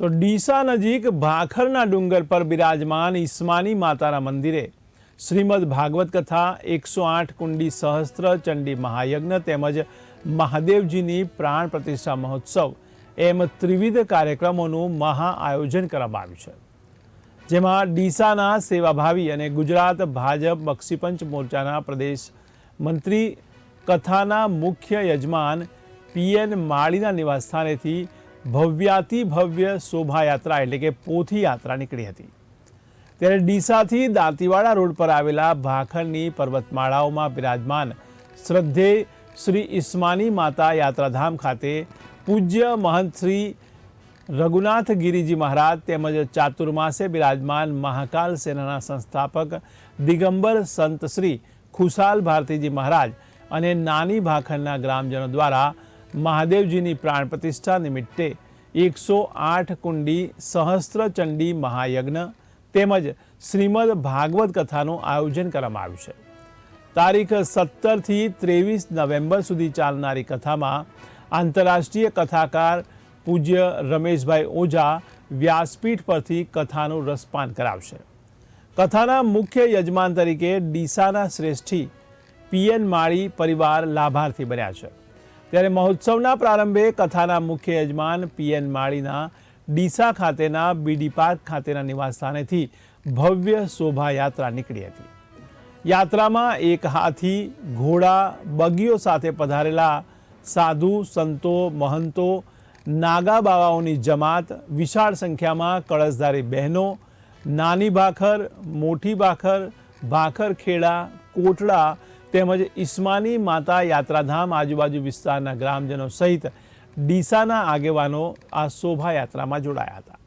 તો ડીસા નજીક ભાખરના ડુંગર પર બિરાજમાન ઈસ્માની માતાના મંદિરે. શ્રીમદ ભાગવત કથા એકસો આઠ કુંડી સહસ્ત્ર ચંડી મહાયજ્ઞ તેમજ મહાદેવજીની પ્રાણ પ્રતિષ્ઠા મહોત્સવ એમ ત્રિવિધ કાર્યક્રમોનું મહા આયોજન કરવામાં આવ્યું છે. જેમાં ડીસાના સેવાભાવી અને ગુજરાત ભાજપ બક્ષીપંચ મોરચાના પ્રદેશ મંત્રી કથાના મુખ્ય યજમાન પીએન માળીના નિવાસસ્થાનેથી ભવ્યાતિ ભવ્ય શોભાયાત્રા એટલે કે પોથી યાત્રા નીકળી હતી. ત્યારે ડીસાથી દાંતીવાડા રોડ પર આવેલા ભાખરની પર્વતમાળાઓમાં બિરાજમાન શ્રદ્ધે શ્રી ઈસ્માની માતા યાત્રાધામ ખાતે પૂજ્ય મહંત શ્રી રઘુનાથ ગિરિજી મહારાજ તેમજ ચાતુર્માસે બિરાજમાન મહાકાલ સેનાના સંસ્થાપક દિગંબર સંત શ્રી ખુશાલ ભારતીજી મહારાજ અને નાની ભાખરના ગ્રામજનો દ્વારા મહાદેવજીની પ્રાણ પ્રતિષ્ઠા નિમિત્તે એકસો આઠ કુંડી સહસ્ત્ર ચંડી મહાયજ્ઞ તેમજ શ્રીમદ ભાગવત કથાનું આયોજન કરવામાં આવ્યું છે. તારીખ સત્તરથી ત્રેવીસ નવેમ્બર સુધી ચાલનારી કથામાં આંતરરાષ્ટ્રીય કથાકાર પૂજ્ય રમેશભાઈ ઓઝા વ્યાસપીઠ પરથી કથાનું રસપાન કરાવશે. કથાના મુખ્ય યજમાન તરીકે ડીસાના શ્રેષ્ઠી પીએન માળી પરિવાર લાભાર્થી બન્યા છે. ત્યારે મહોત્સવના પ્રારંભે કથાના મુખ્ય યજમાન પીએન માળીના ડીસા ખાતેના બીડી પાર્ક ખાતેના નિવાસસ્થાનેથી ભવ્ય શોભાયાત્રા નીકળી હતી. યાત્રામાં એક હાથી, ઘોડા, બગીઓ સાથે પધારેલા સાધુ, સંતો, મહંતો, નાગા બાવાઓની જમાત, વિશાળ સંખ્યામાં કળશધારી બહેનો, નાની ભાખર, મોટી ભાખર ભાખર ખેડા, કોટડા તેમજ ઈસ્માની માતા યાત્રાધામ આજુબાજુ વિસ્તારના ગ્રામજનો સહિત ડીસાના આગેવાનો આ શોભાયાત્રામાં જોડાયા હતા.